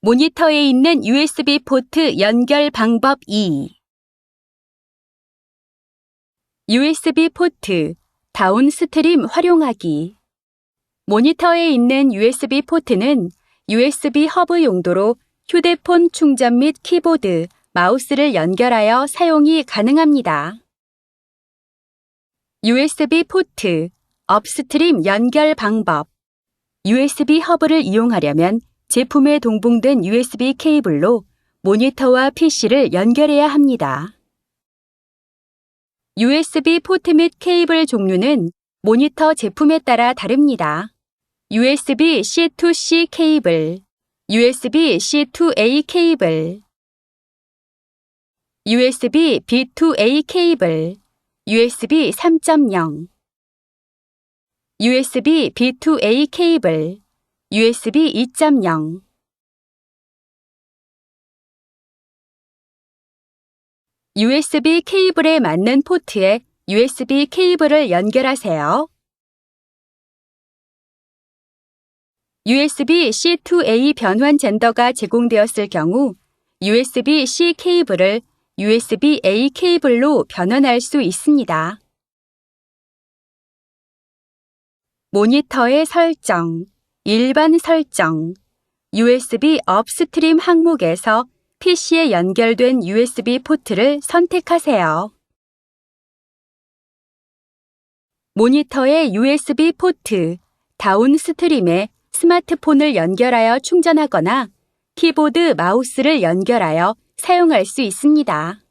모니터에 있는 USB 포트 연결 방법 2. USB 포트 다운 스트림 활용하기. 모니터에 있는 USB 포트는 USB 허브 용도로 휴대폰 충전 및 키보드, 마우스를 연결하여 사용이 가능합니다. USB 포트 업스트림 연결 방법. USB 허브를 이용하려면 제품에 동봉된 USB 케이블로 모니터와 PC를 연결해야 합니다. USB 포트 및 케이블 종류는 모니터 제품에 따라 다릅니다. USB C2C 케이블, USB C2A 케이블, USB B2A 케이블, USB 3.0, USB B2A 케이블, USB 2.0 USB 케이블에 맞는 포트에 USB 케이블을 연결하세요. USB C2A 변환 젠더가 제공되었을 경우 USB-C 케이블을 USB-A 케이블로 변환할 수 있습니다. 모니터의 설정, 일반 설정, USB 업스트림 항목에서 PC에 연결된 USB 포트를 선택하세요. 모니터의 USB 포트, 다운스트림에 스마트폰을 연결하여 충전하거나 키보드, 마우스를 연결하여 사용할 수 있습니다.